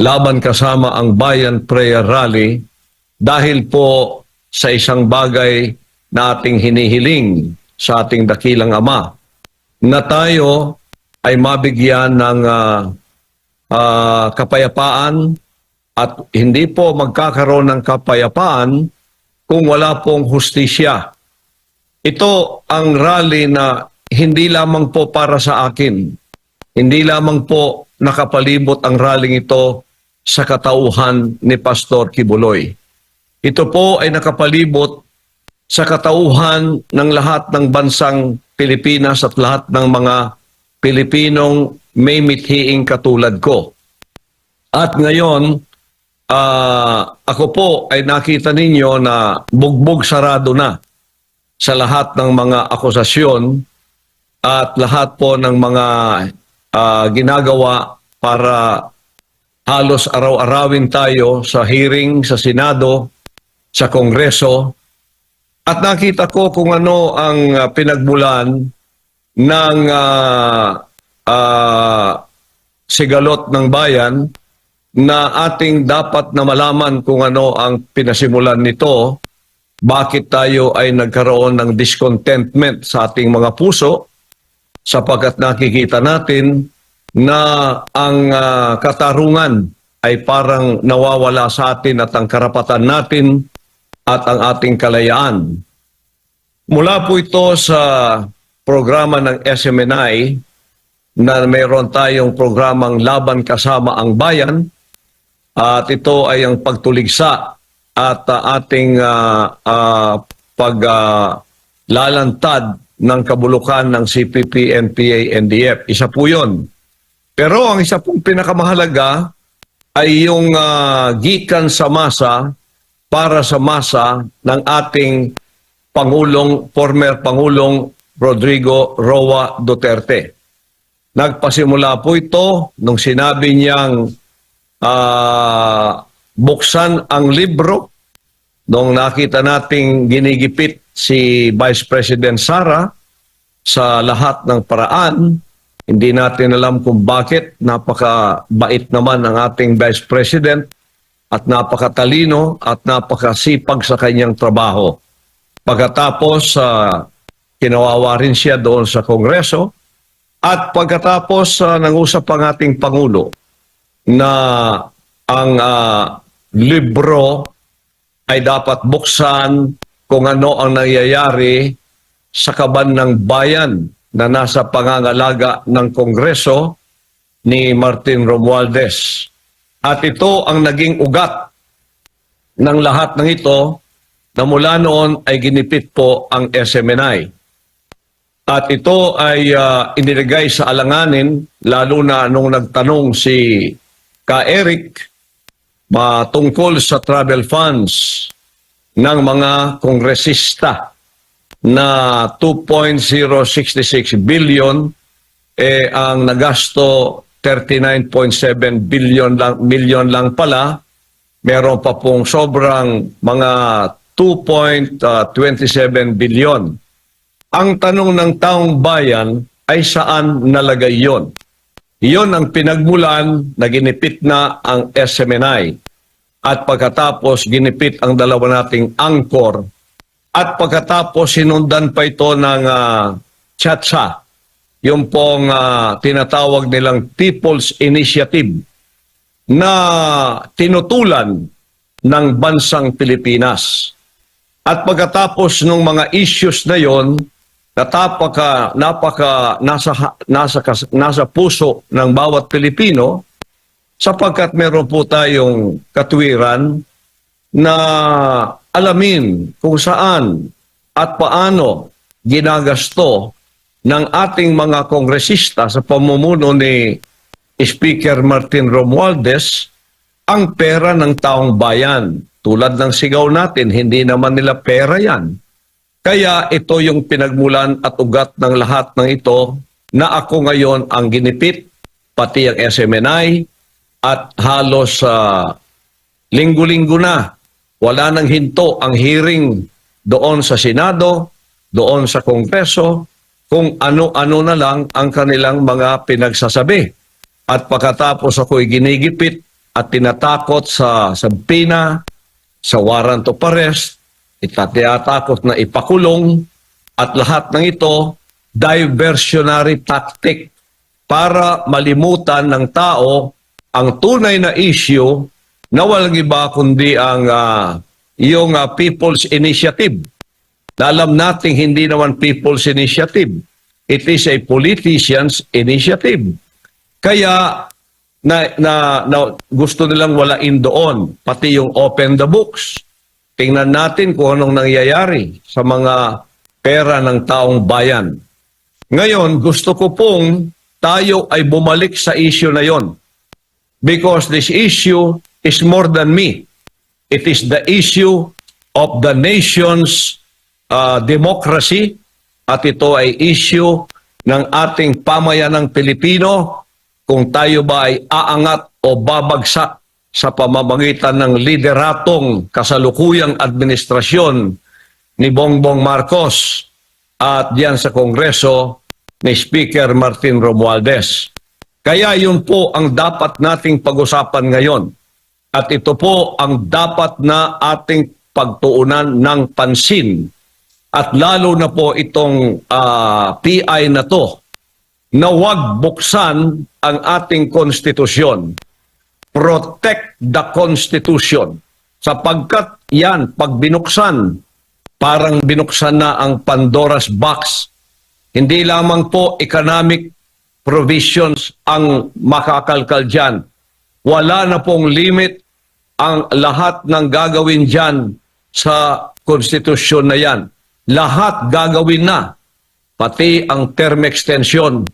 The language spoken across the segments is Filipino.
laban kasama ang Bayan Prayer Rally dahil po sa isang bagay na ating hinihiling sa ating dakilang Ama na tayo ay mabigyan ng ah, ah, kapayapaan at hindi po magkakaroon ng kapayapaan kung wala pong hustisya. Ito ang rally na hindi lamang po para sa akin. Hindi lamang po nakapalibot ang rallying ito sa katauhan ni Pastor Kibuloy. Ito po ay nakapalibot sa katauhan ng lahat ng bansang Pilipinas at lahat ng mga Pilipinong may mithiing katulad ko. At ngayon, ah, ako po ay nakita ninyo na bugbog sarado na sa lahat ng mga akusasyon at lahat po ng mga ah, ginagawa para halos araw-arawin tayo sa hearing sa Senado, sa Kongreso, at nakita ko kung ano ang ah, pinagmulan ng ah, ah, sigalot ng bayan na ating dapat na malaman kung ano ang pinasimulan nito, bakit tayo ay nagkaroon ng discontentment sa ating mga puso, sapagkat nakikita natin na ang ah, katarungan ay parang nawawala sa atin at ang karapatan natin at ang ating kalayaan. Mula po ito sa programa ng SMNI na mayroon tayong programang Laban Kasama ang Bayan at ito ay ang pagtuligsa at ah, ating ah, ah, pag ah, lalantad ng kabulukan ng CPP, NPA, NDF. Isa po yun. Pero ang isa pong pinakamahalaga ay yung ah, gikan sa masa para sa masa ng ating Pangulong, former Pangulong Rodrigo Roa Duterte. Nagpasimula po ito nung sinabi niyang ah, buksan ang libro nung nakita nating ginigipit si Vice President Sara sa lahat ng paraan. Hindi natin alam kung bakit. Napakabait naman ang ating Vice President at napakatalino at napakasipag sa kanyang trabaho. Pagkatapos, uh, kinawawa rin siya doon sa Kongreso at pagkatapos uh, nangusap ang ating Pangulo na ang ah, libro ay dapat buksan kung ano ang nangyayari sa kaban ng bayan na nasa pangangalaga ng Kongreso ni Martin Romualdez. At ito ang naging ugat ng lahat ng ito na mula noon ay ginipit po ang SMNI. At ito ay ah, inilagay sa alanganin lalo na nung nagtanong si Ka Eric ma tungkol sa travel funds ng mga kongresista na 2.066 billion eh ang nagasto 39.7 billion lang million lang pala. Meron pa pong sobrang mga 2.27 billion. Ang tanong ng taong bayan ay saan nalagay yon iyon ang pinagmulan na ginipit na ang SMNI at pagkatapos ginipit ang dalawa nating angkor at pagkatapos sinundan pa ito ng uh, chatsa, yung pong ah, tinatawag nilang People's Initiative na tinutulan ng bansang Pilipinas. At pagkatapos ng mga issues na yon, natapaka, napaka, nasa, nasa, nasa puso ng bawat Pilipino sapagkat meron po tayong katwiran na alamin kung saan at paano ginagasto ng ating mga kongresista sa pamumuno ni Speaker Martin Romualdez ang pera ng taong bayan. Tulad ng sigaw natin, hindi naman nila pera yan. Kaya ito yung pinagmulan at ugat ng lahat ng ito na ako ngayon ang ginipit, pati ang SMNI, at halos sa linggo-linggo na wala nang hinto ang hearing doon sa Senado, doon sa Kongreso, kung ano-ano na lang ang kanilang mga pinagsasabi. At pagkatapos ako'y ginigipit at tinatakot sa sabpina, sa warrant of arrest, itatiyatakot na ipakulong, at lahat ng ito, diversionary tactic para malimutan ng tao ang tunay na issue na walang iba kundi ang ah, yung ah, People's Initiative. Na alam nating hindi naman People's Initiative. It is a politician's initiative. Kaya na, na, na gusto nilang walain doon, pati yung open the books. Tingnan natin kung anong nangyayari sa mga pera ng taong bayan. Ngayon, gusto ko pong tayo ay bumalik sa issue na yon. Because this issue is more than me. It is the issue of the nation's uh, democracy at ito ay issue ng ating pamayanang Pilipino kung tayo ba ay aangat o babagsak sa pamamagitan ng lideratong kasalukuyang administrasyon ni Bongbong Marcos at diyan sa Kongreso ni Speaker Martin Romualdez. Kaya yun po ang dapat nating pag-usapan ngayon. At ito po ang dapat na ating pagtuunan ng pansin. At lalo na po itong ah, PI na to na wag buksan ang ating konstitusyon. Protect the Constitution. Sapagkat yan, pag binuksan, parang binuksan na ang Pandora's box. Hindi lamang po economic provisions ang makakalkal dyan. Wala na pong limit ang lahat ng gagawin dyan sa konstitusyon na yan. Lahat gagawin na, pati ang term extension.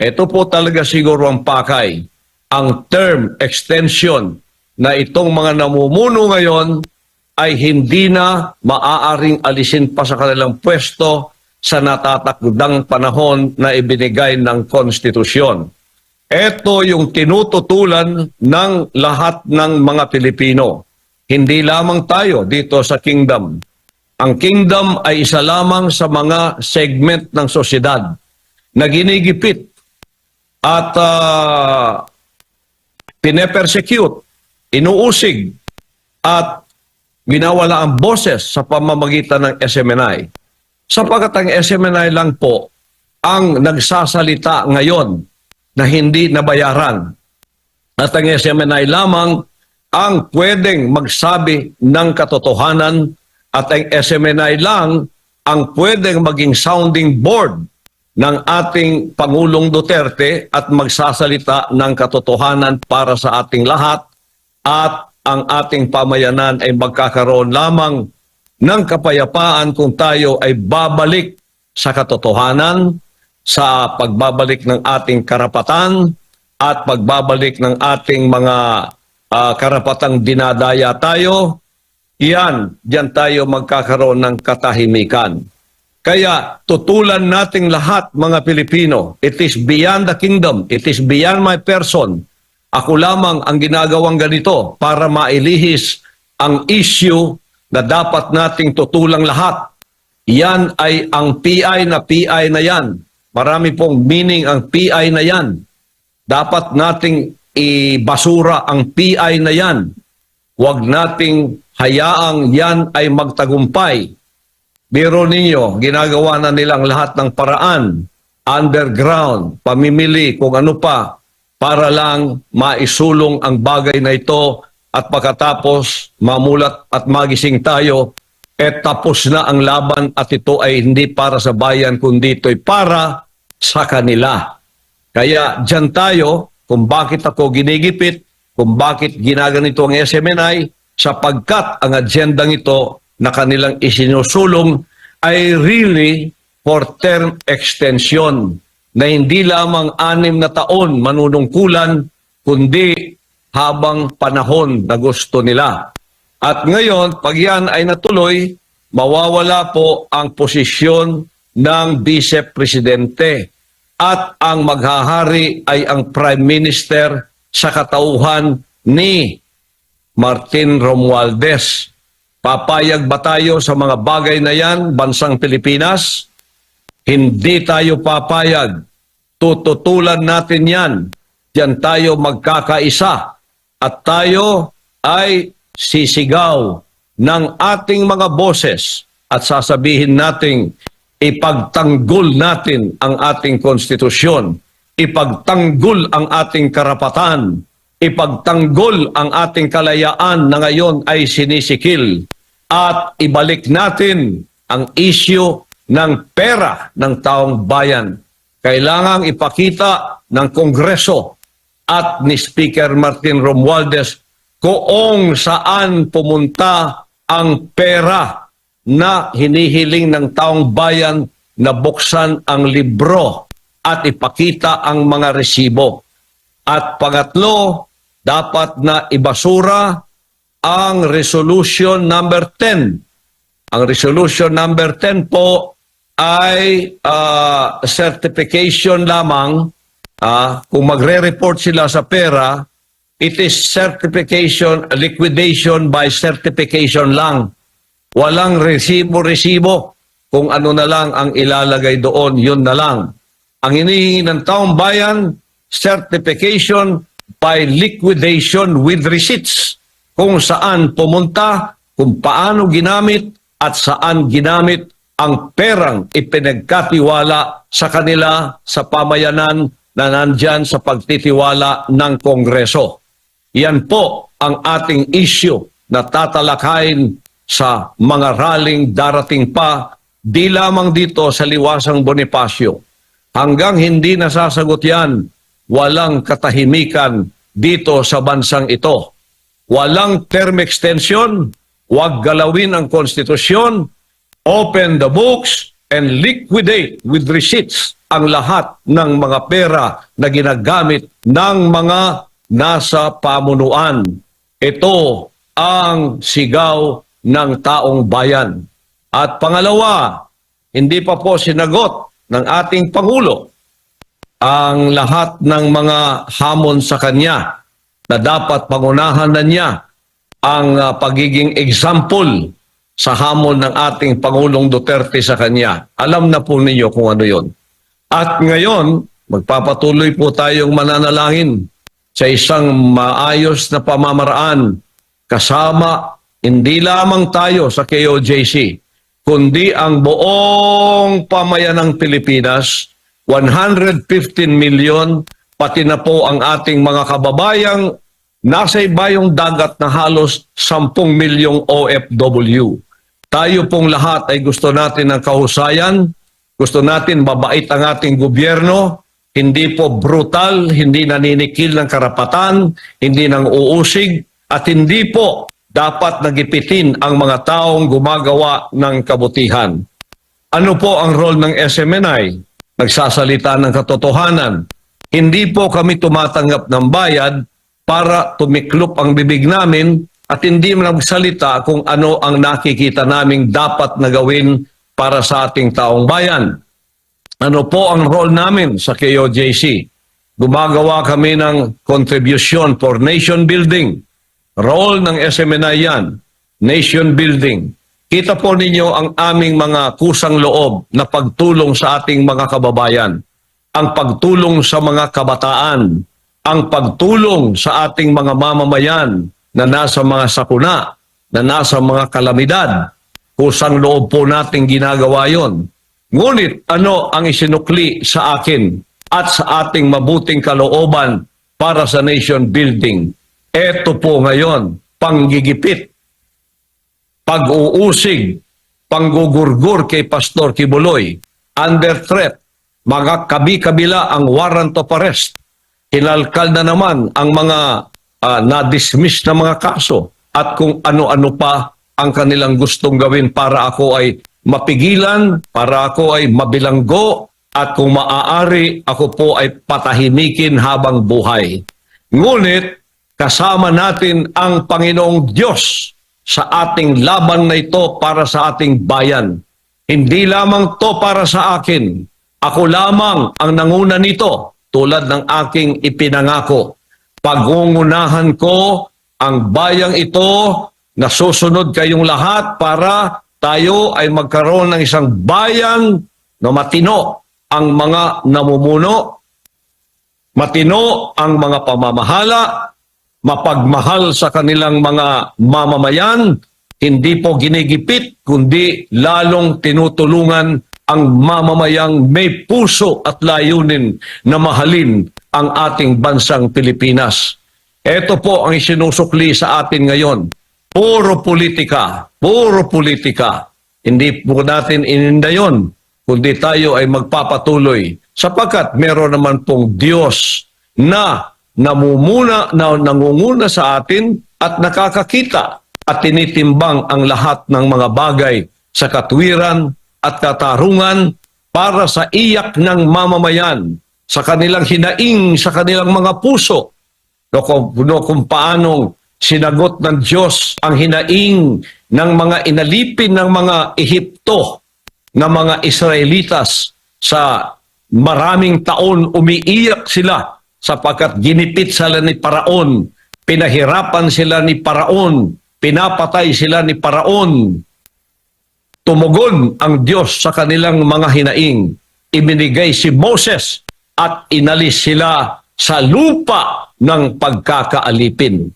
Ito po talaga siguro ang pakay. Ang term extension na itong mga namumuno ngayon ay hindi na maaaring alisin pa sa kanilang pwesto sa natatakdang panahon na ibinigay ng konstitusyon. Ito yung tinututulan ng lahat ng mga Pilipino. Hindi lamang tayo dito sa kingdom. Ang kingdom ay isa lamang sa mga segment ng sosyedad na ginigipit at ah, pinepersecute, inuusig at ginawala ang boses sa pamamagitan ng SMNI. Sapagkat ang SMNI lang po ang nagsasalita ngayon na hindi nabayaran. At ang SMNI lamang ang pwedeng magsabi ng katotohanan at ang SMNI lang ang pwedeng maging sounding board ng ating Pangulong Duterte at magsasalita ng katotohanan para sa ating lahat at ang ating pamayanan ay magkakaroon lamang ng kapayapaan kung tayo ay babalik sa katotohanan, sa pagbabalik ng ating karapatan at pagbabalik ng ating mga ah, karapatang dinadaya tayo, yan, diyan tayo magkakaroon ng katahimikan. Kaya tutulan nating lahat mga Pilipino, it is beyond the kingdom, it is beyond my person. Ako lamang ang ginagawang ganito para mailihis ang issue na dapat nating tutulang lahat. Yan ay ang PI na PI na yan. Marami pong meaning ang PI na yan. Dapat nating ibasura ang PI na yan. Huwag nating hayaang yan ay magtagumpay. Biro ninyo, ginagawa na nilang lahat ng paraan, underground, pamimili, kung ano pa, para lang maisulong ang bagay na ito at pagkatapos mamulat at magising tayo, eh tapos na ang laban at ito ay hindi para sa bayan kundi ito'y para sa kanila. Kaya dyan tayo kung bakit ako ginigipit, kung bakit ginaganito ang SMNI, sapagkat ang agendang ito na kanilang isinusulong ay really for term extension na hindi lamang anim na taon manunungkulan, kundi habang panahon na gusto nila. At ngayon, pag yan ay natuloy, mawawala po ang posisyon ng Vice Presidente at ang maghahari ay ang Prime Minister sa katauhan ni Martin Romualdez. Papayag ba tayo sa mga bagay na yan, bansang Pilipinas? Hindi tayo papayag. Tututulan natin yan. Diyan tayo magkakaisa. at tayo ay sisigaw ng ating mga boses at sasabihin nating ipagtanggol natin ang ating konstitusyon, ipagtanggol ang ating karapatan, ipagtanggol ang ating kalayaan na ngayon ay sinisikil at ibalik natin ang issue ng pera ng taong bayan. Kailangang ipakita ng Kongreso at ni Speaker Martin Romualdez kung saan pumunta ang pera na hinihiling ng taong bayan na buksan ang libro at ipakita ang mga resibo. At pangatlo, dapat na ibasura ang resolution number 10. Ang resolution number 10 po ay ah, certification lamang Ah, kung magre-report sila sa pera, it is certification, liquidation by certification lang. Walang resibo-resibo. Kung ano na lang ang ilalagay doon, yun na lang. Ang hinihingi ng taong bayan, certification by liquidation with receipts. Kung saan pumunta, kung paano ginamit, at saan ginamit ang perang ipinagkatiwala sa kanila sa pamayanan na nandyan sa pagtitiwala ng Kongreso. Yan po ang ating issue na tatalakayin sa mga raling darating pa, di lamang dito sa liwasang Bonifacio. Hanggang hindi nasasagot yan, walang katahimikan dito sa bansang ito. Walang term extension, wag galawin ang konstitusyon, open the books, and liquidate with receipts ang lahat ng mga pera na ginagamit ng mga nasa pamunuan. Ito ang sigaw ng taong bayan. At pangalawa, hindi pa po sinagot ng ating Pangulo ang lahat ng mga hamon sa kanya na dapat pangunahan na niya ang ah, pagiging example sa hamon ng ating Pangulong Duterte sa kanya. Alam na po ninyo kung ano yon. At ngayon, magpapatuloy po tayong mananalangin sa isang maayos na pamamaraan kasama hindi lamang tayo sa KOJC, kundi ang buong pamayanang Pilipinas, 115 million, pati na po ang ating mga kababayang nasa ibayong dagat na halos 10 milyong OFW. Tayo pong lahat ay gusto natin ng kahusayan, gusto natin mabait ang ating gobyerno, hindi po brutal, hindi naninikil ng karapatan, hindi nang uusig, at hindi po dapat nagipitin ang mga taong gumagawa ng kabutihan. Ano po ang role ng SMNI? Nagsasalita ng katotohanan. Hindi po kami tumatanggap ng bayad para tumiklop ang bibig namin at hindi magsalita kung ano ang nakikita naming dapat na gawin para sa ating taong bayan. Ano po ang role namin sa KOJC? Gumagawa kami ng contribution for nation building. Role ng SMNI yan, nation building. Kita po ninyo ang aming mga kusang loob na pagtulong sa ating mga kababayan. Ang pagtulong sa mga kabataan. Ang pagtulong sa ating mga mamamayan na nasa mga sakuna, na nasa mga kalamidad. Kusang loob po nating ginagawa yon. Ngunit ano ang isinukli sa akin at sa ating mabuting kalooban para sa nation building? Ito po ngayon, panggigipit, pag-uusig, panggugurgur kay Pastor Kibuloy, under threat, mga kabi-kabila ang warrant of arrest. Hinalkal na naman ang mga ah, na-dismiss na mga kaso at kung ano-ano pa ang kanilang gustong gawin para ako ay mapigilan, para ako ay mabilanggo, at kung maaari, ako po ay patahimikin habang buhay. Ngunit, kasama natin ang Panginoong Diyos sa ating laban na ito para sa ating bayan. Hindi lamang to para sa akin. Ako lamang ang nanguna nito tulad ng aking ipinangako. Pagungunahan ko ang bayang ito na susunod kayong lahat para tayo ay magkaroon ng isang bayan na matino ang mga namumuno, matino ang mga pamamahala, mapagmahal sa kanilang mga mamamayan, hindi po ginigipit, kundi lalong tinutulungan ang mamamayang may puso at layunin na mahalin ang ating bansang Pilipinas. Ito po ang isinusukli sa atin ngayon. Puro politika, puro politika. Hindi po natin ininda kundi tayo ay magpapatuloy sapagkat meron naman pong Diyos na namumuna, na nangunguna sa atin at nakakakita at tinitimbang ang lahat ng mga bagay sa katwiran at katarungan para sa iyak ng mamamayan, sa kanilang hinaing, sa kanilang mga puso, no, kung, no, kung paanong sinagot ng Diyos ang hinaing ng mga inalipin ng mga Ehipto na mga Israelitas sa maraming taon umiiyak sila sapagkat ginipit sila ni Paraon, pinahirapan sila ni Paraon, pinapatay sila ni Paraon. Tumugon ang Diyos sa kanilang mga hinaing. Ibinigay si Moses at inalis sila sa lupa ng pagkakaalipin.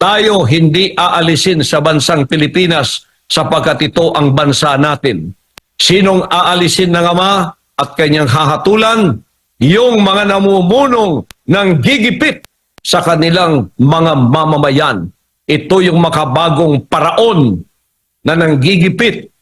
Tayo hindi aalisin sa bansang Pilipinas sapagkat ito ang bansa natin. Sinong aalisin ng Ama at kanyang hahatulan? Yung mga namumunong ng gigipit sa kanilang mga mamamayan. Ito yung makabagong paraon na nanggigipit.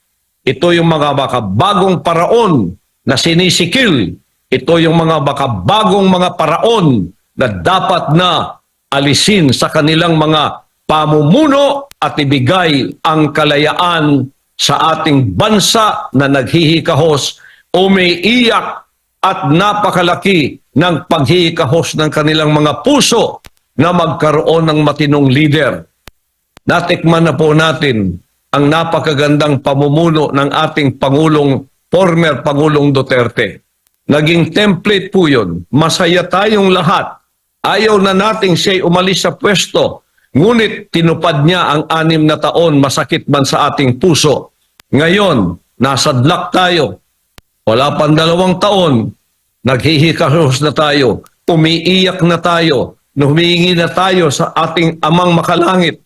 Ito yung mga makabagong paraon na sinisikil. Ito yung mga makabagong mga paraon na dapat na alisin sa kanilang mga pamumuno at ibigay ang kalayaan sa ating bansa na naghihikahos, umiiyak at napakalaki ng paghihikahos ng kanilang mga puso na magkaroon ng matinong leader. Natikman na po natin ang napakagandang pamumuno ng ating Pangulong, former Pangulong Duterte. Naging template po yun. Masaya tayong lahat. Ayaw na nating siya'y umalis sa pwesto. Ngunit tinupad niya ang anim na taon masakit man sa ating puso. Ngayon, nasadlak tayo. Wala pang dalawang taon, naghihikahos na tayo, umiiyak na tayo, humihingi na tayo sa ating amang makalangit.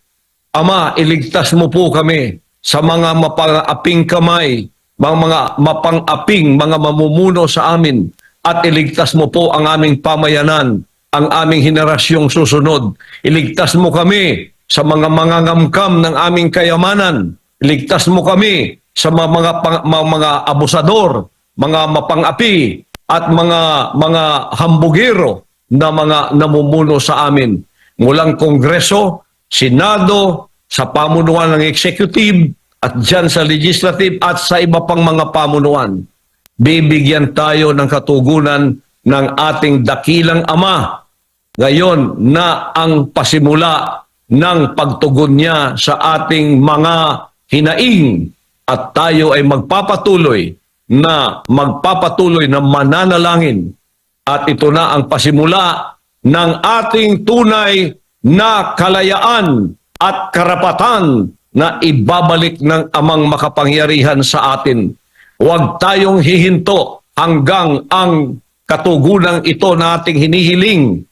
Ama, iligtas mo po kami sa mga mapang-aping kamay, mga, mga mapang-aping, mga mamumuno sa amin, at iligtas mo po ang aming pamayanan, ang aming henerasyong susunod. Iligtas mo kami sa mga mangangamkam ng aming kayamanan. Iligtas mo kami sa mga mga, mga, mga abusador, mga mapang-api at mga mga hambugero na mga namumuno sa amin. Mulang Kongreso, Senado, sa pamunuan ng Executive at dyan sa Legislative at sa iba pang mga pamunuan. Bibigyan tayo ng katugunan ng ating dakilang Ama. Ngayon na ang pasimula ng pagtugon niya sa ating mga hinaing. At tayo ay magpapatuloy na magpapatuloy na mananalangin at ito na ang pasimula ng ating tunay na kalayaan at karapatan na ibabalik ng amang makapangyarihan sa atin. Huwag tayong hihinto hanggang ang katugunang ito na ating hinihiling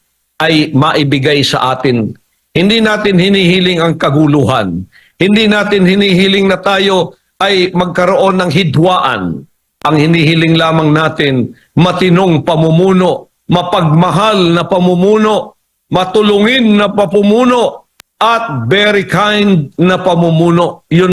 ay maibigay sa atin. Hindi natin hinihiling ang kaguluhan. Hindi natin hinihiling na tayo ay magkaroon ng hidwaan. Ang hinihiling lamang natin, matinong pamumuno, mapagmahal na pamumuno, matulungin na pamumuno, at very kind na pamumuno. Yun